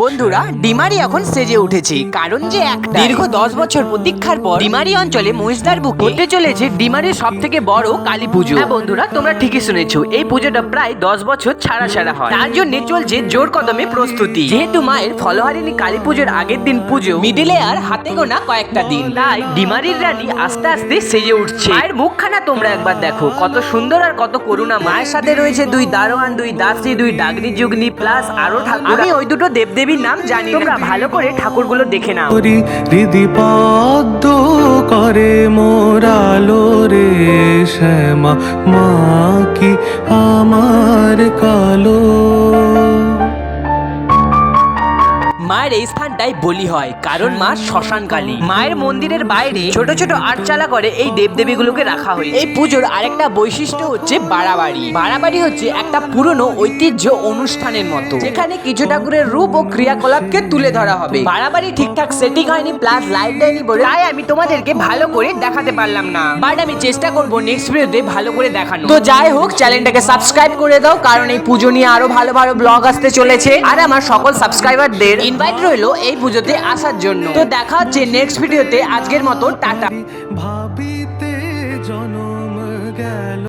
বন্ধুরা ডিমারি এখন সেজে উঠেছে কারণ যে একটা। দীর্ঘ দশ বছর প্রতীক্ষার পর ডিমারি অঞ্চলে মহিষদার বুকে হতে চলেছে ডিমারির সব থেকে বড় কালী পুজো। হ্যাঁ বন্ধুরা তোমরা ঠিকই শুনেছো এই পুজোটা প্রায় দশ বছর ছাড়া ছাড়া হয়। তার জন্য চলছে জোর কদমে প্রস্তুতি। যেহেতু মায়ের ফলহারিণী কালী পুজোর আগের দিন পুজো মিডিলে আর হাতে গোনা কয়েকটা দিন। তাই ডিমারির রানী আস্তে আস্তে সেজে উঠছে। মায়ের মুখখানা তোমরা একবার দেখো কত সুন্দর আর কত করুণা মায়ের সাথে রয়েছে দুই দারোয়ান দুই দাসী দুই ডাগনি যুগনি প্লাস আরও ঠাকুর। আমি ওই দুটো দেবদেবীর নাম জানি না। তোমরা ভালো করে ঠাকুরগুলো দেখে নাও রিদি হৃদি পদ্ম করে মোরালো রে শ্যামা মা কি আমার কালো মায়ের এই স্থানটাই বলি হয় কারণ মা শ্মশান কালী মায়ের মন্দিরের বাইরে ছোট ছোট আটচালা করে এই দেবদেবীগুলোকে রাখা হয় এই পুজোর আরেকটা বৈশিষ্ট্য হচ্ছে বাড়াবাড়ি। বাড়াবাড়ি হচ্ছে একটা পুরনো ঐতিহ্য অনুষ্ঠানের মতো। যেখানে কিছু ঠাকুরের রূপ ও ক্রিয়াকলাপকে তুলে ধরা হবে। বাড়াবাড়ি ঠিকঠাক সেটিং হয়নি প্লাস লাইট দেয়নি বলে তাই আমি তোমাদেরকে ভালো করে দেখাতে পারলাম না। বাট আমি চেষ্টা করব নেক্সট ভিডিওতে ভালো করে দেখানো তো যাই হোক চ্যানেলটাকে সাবস্ক্রাইব করে দাও কারণ এই পুজো নিয়ে আরও ভালো ভালো ব্লগ আসতে চলেছে। আর আমার সকল সাবস্ক্রাইবারদের ইনভাইট রইল এই পুজোতে আসার জন্য। তো দেখা হচ্ছে নেক্সট ভিডিওতে আজকের মতো টাটা। ভাবিতে জনম গেল।